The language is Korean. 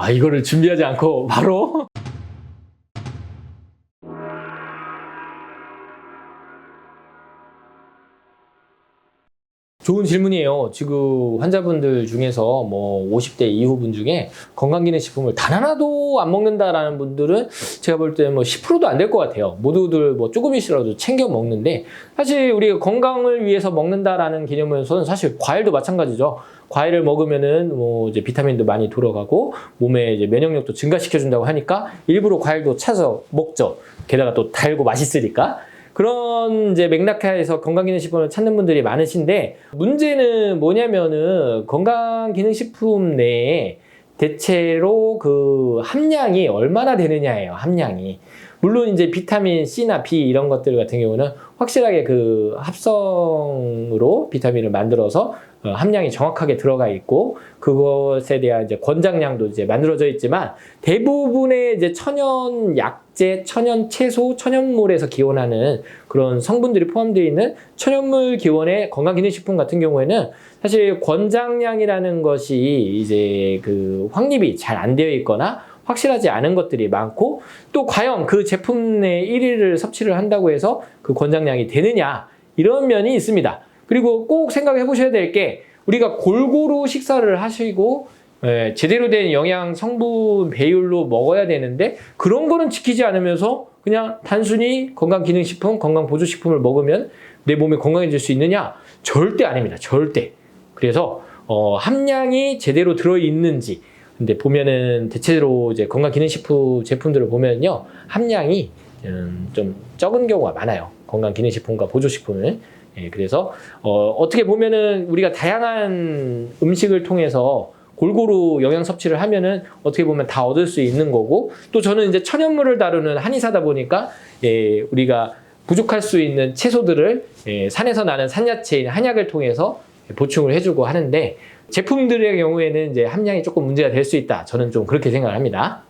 아 이거를 준비하지 않고 바로 좋은 질문이에요. 지금 환자분들 중에서 뭐 50대 이후분 중에 건강기능식품을 단 하나도 안 먹는다라는 분들은 제가 볼 때 뭐 10%도 안 될 것 같아요. 모두들 뭐 조금이시라도 챙겨 먹는데 사실 우리가 건강을 위해서 먹는다라는 개념에서는 사실 과일도 마찬가지죠. 과일을 먹으면은 뭐 이제 비타민도 많이 들어가고 몸에 이제 면역력도 증가시켜 준다고 하니까 일부러 과일도 찾아서 먹죠. 게다가 또 달고 맛있으니까. 그런 이제 맥락하에서 건강기능식품을 찾는 분들이 많으신데 문제는 뭐냐면은 건강기능식품 내에 대체로 그 함량이 얼마나 되느냐예요. 함량이. 물론 이제 비타민 C나 B 이런 것들 같은 경우는 확실하게 그 합성으로 비타민을 만들어서 어, 함량이 정확하게 들어가 있고 그것에 대한 이제 권장량도 이제 만들어져 있지만 대부분의 이제 천연 약재, 천연 채소, 천연물에서 기원하는 그런 성분들이 포함되어 있는 천연물 기원의 건강기능식품 같은 경우에는 사실 권장량이라는 것이 이제 그 확립이 잘 안 되어 있거나 확실하지 않은 것들이 많고 또 과연 그 제품 내 1위를 섭취를 한다고 해서 그 권장량이 되느냐 이런 면이 있습니다. 그리고 꼭 생각해 보셔야 될 게 우리가 골고루 식사를 하시고 예, 제대로 된 영양 성분 배율로 먹어야 되는데 그런 거는 지키지 않으면서 그냥 단순히 건강기능식품, 건강보조식품을 먹으면 내 몸이 건강해질 수 있느냐? 절대 아닙니다. 절대. 그래서 어, 함량이 제대로 들어 있는지 근데 보면은 대체로 이제 건강기능식품 제품들을 보면요 함량이 음, 좀 적은 경우가 많아요. 건강기능식품과 보조식품을. 예, 그래서 어, 어떻게 보면은 우리가 다양한 음식을 통해서 골고루 영양 섭취를 하면은 어떻게 보면 다 얻을 수 있는 거고 또 저는 이제 천연물을 다루는 한의사다 보니까 예, 우리가 부족할 수 있는 채소들을 예, 산에서 나는 산야채인 한약을 통해서 보충을 해주고 하는데 제품들의 경우에는 이제 함량이 조금 문제가 될 수 있다. 저는 좀 그렇게 생각을 합니다.